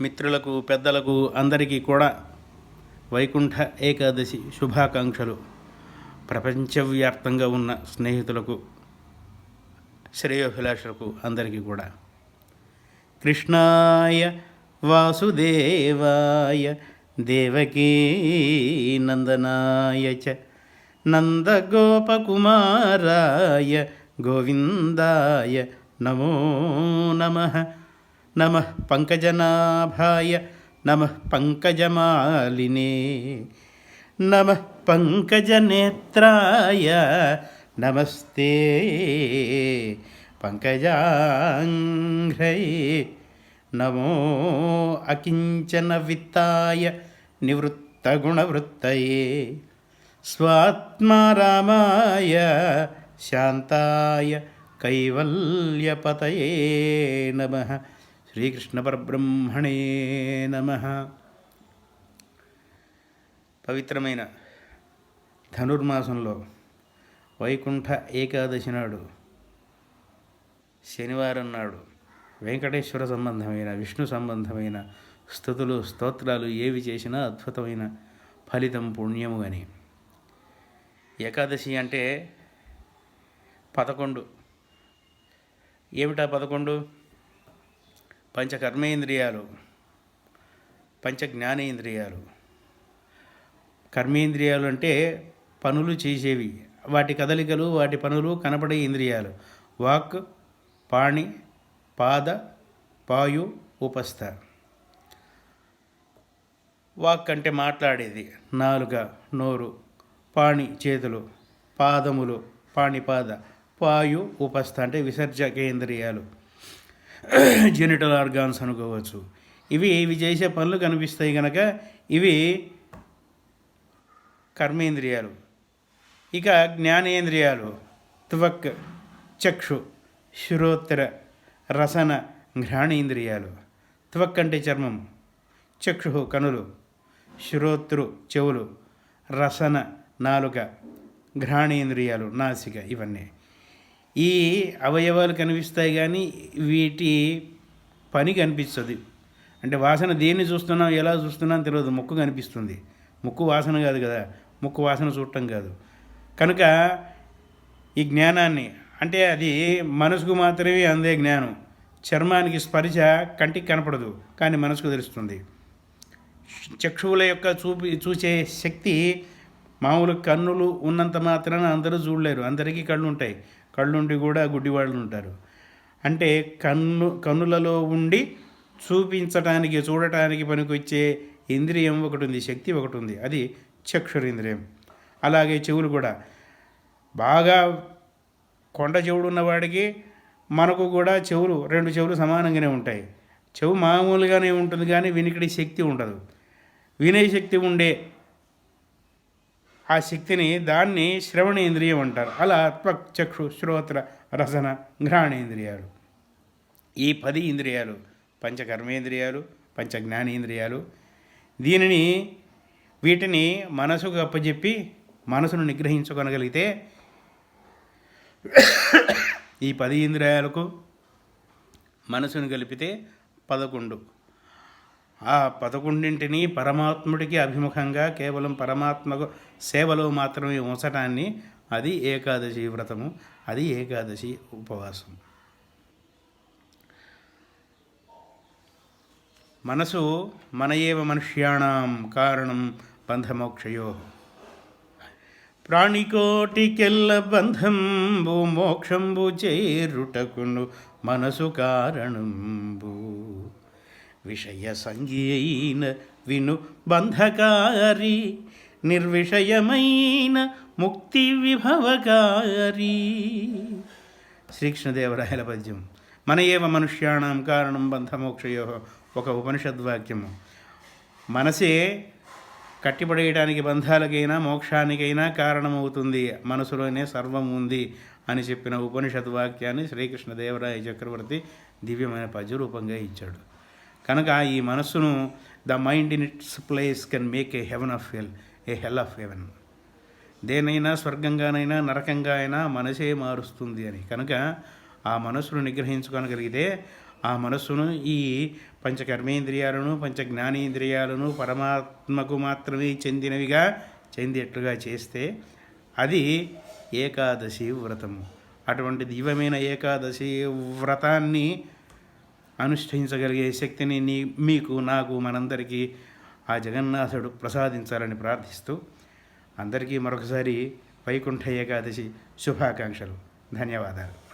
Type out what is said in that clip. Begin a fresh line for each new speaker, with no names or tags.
మిత్రులకు పెద్దలకు అందరికీ కూడా వైకుంఠ ఏకాదశి శుభాకాంక్షలు. ప్రపంచవ్యాప్తంగా ఉన్న స్నేహితులకు శ్రేయోభిలాషులకు అందరికీ కూడా. కృష్ణాయ వాసుదేవాయ దేవకీ నందనాయ చ. నందగోపకుమారాయ గోవిందాయ నమో నమః. నమ పంకజనాభాయ నమ పంకజమాలినే. నమ పంకజనేత్రాయ నమస్తే. పంకజాంఘ్రై నమో అకించన విత్తాయ నివృత్తగుణవృత్తయే స్వాత్మారామాయ శాంతాయ కైవల్యపతయే నమ శ్రీకృష్ణ పరబ్రహ్మణే నమ. పవిత్రమైన ధనుర్మాసంలో వైకుంఠ ఏకాదశి నాడు శనివారం నాడు వెంకటేశ్వర సంబంధమైన విష్ణు సంబంధమైన స్థుతులు స్తోత్రాలు ఏవి చేసినా అద్భుతమైన ఫలితం పుణ్యము అని. ఏకాదశి అంటే పదకొండు. ఏమిటా పదకొండు? పంచ కర్మేంద్రియాలు పంచ జ్ఞానేంద్రియాలు కర్మేంద్రియాలు అంటే పనులు చేసేవి. వాటి కదలికలు వాటి పనులు కనపడే ఇంద్రియాలు. వాక్ పాణి పాద పాయు ఉపస్థ. వాక్ అంటే మాట్లాడేది. నాలుక నోరు పాణి చేతులు పాదములు పాణిపాద పాయు ఉపస్థ అంటే విసర్జకేంద్రియాలు. జెనిటల్ ఆర్గాన్స్ అనుకోవచ్చు. ఇవి ఇవి చేసే పనులు కనిపిస్తాయి కనుక ఇవి కర్మేంద్రియాలు. ఇక జ్ఞానేంద్రియాలు త్వక్ చక్షు శ్రోత్ర రసన ఘ్రాణేంద్రియాలు. త్వక్ అంటే చర్మం చక్షు కనులు శ్రోత్రు చెవులు రసన నాలుక ఘ్రాణేంద్రియాలు నాసిక ఇవన్నీ. ఈ అవయవాలు కనిపిస్తాయి కానీ వీటి పని కనిపిస్తుంది. అంటే వాసన దేన్ని చూస్తున్నాం ఎలా చూస్తున్నాం తెలియదు. ముక్కు కనిపిస్తుంది. ముక్కు వాసన కాదు కదా. ముక్కు వాసన చూడటం కాదు. కనుక ఈ జ్ఞానాన్ని అంటే అది మనసుకు మాత్రమే అందే జ్ఞానం. చర్మానికి స్పర్శ కంటికి కనపడదు కానీ మనసుకు తెలుస్తుంది. చక్షువుల యొక్క చూపి చూసే శక్తి మామూలు కన్నులు ఉన్నంత మాత్రాన అందరూ చూడలేరు. అందరికీ కళ్ళు ఉంటాయి. కళ్ళుండి కూడా గుడ్డివాళ్ళు ఉంటారు. అంటే కన్ను కన్నులలో ఉండి చూపించటానికి చూడటానికి పనికొచ్చే ఇంద్రియం ఒకటి ఉంది శక్తి ఒకటి ఉంది అది చక్షురేంద్రియం. అలాగే చెవులు కూడా. బాగా కొండ చెవుడు ఉన్నవాడికి మనకు కూడా చెవులు రెండు చెవులు సమానంగానే ఉంటాయి. చెవు మామూలుగానే ఉంటుంది కానీ వినికిడి శక్తి ఉండదు. వినే శక్తి ఉండే ఆ శక్తిని దాన్ని శ్రవణేంద్రియం అంటారు. అలా త్వక్ చక్షు శ్రోత్ర రసన ఘ్రాణేంద్రియాలు. ఈ పది ఇంద్రియాలు పంచకర్మేంద్రియాలు పంచ జ్ఞానేంద్రియాలు దీనిని వీటిని మనసుకు అప్పచెప్పి మనసును నిగ్రహించుకొనగలిగితే ఈ పది ఇంద్రియాలకు మనసును కలిపితే పదకొండు. ఆ పదకొండింటిని పరమాత్ముడికి అభిముఖంగా కేవలం పరమాత్మకు సేవలో మాత్రమే ఉంచటాన్ని అది ఏకాదశి వ్రతము అది ఏకాదశి ఉపవాసం. మనసు మన ఏవ మనుష్యాణం కారణం బంధమోక్షయో. ప్రాణికోటికెల్ల బంధంబు మోక్షంబు చేరుటకును మనసు కారణంబు. విషయ సంజ్ఞైన విను బంధకారి నిర్విషయమైన ముక్తి విభవకారి. శ్రీకృష్ణదేవరాయల పద్యం మన ఏవ మనుష్యాణం కారణం బంధమోక్షయో ఒక ఉపనిషద్వాక్యము. మనసే కట్టిపడేయడానికి బంధాలకైనా మోక్షానికైనా కారణమవుతుంది. మనసులోనే సర్వం ఉంది అని చెప్పిన ఉపనిషద్వాక్యాన్ని శ్రీకృష్ణదేవరాయ చక్రవర్తి దివ్యమైన పద్యరూపంగా ఇచ్చాడు. కనుక ఈ మనస్సును the mind in its place can make a heaven of hell a hell of heaven. దేనైనా స్వర్గంగానైనా నరకంగా అయినా మనసే మారుస్తుంది అని. కనుక ఆ మనసును నిగ్రహించుకోగలిగితే ఆ మనస్సును ఈ పంచ కర్మేంద్రియాలను పంచ జ్ఞానేంద్రియాలను పరమాత్మకు మాత్రమే చెందినవిగా చెందేట్లుగా చేస్తే అది ఏకాదశి వ్రతము. అటువంటి దివ్యమైన ఏకాదశి వ్రతాన్ని అనుష్ఠించగలిగే శక్తిని నీ మీకు నాకు మనందరికీ ఆ జగన్నాథుడు ప్రసాదించాలని ప్రార్థిస్తూ అందరికీ మరొకసారి వైకుంఠ ఏకాదశి శుభాకాంక్షలు. ధన్యవాదాలు.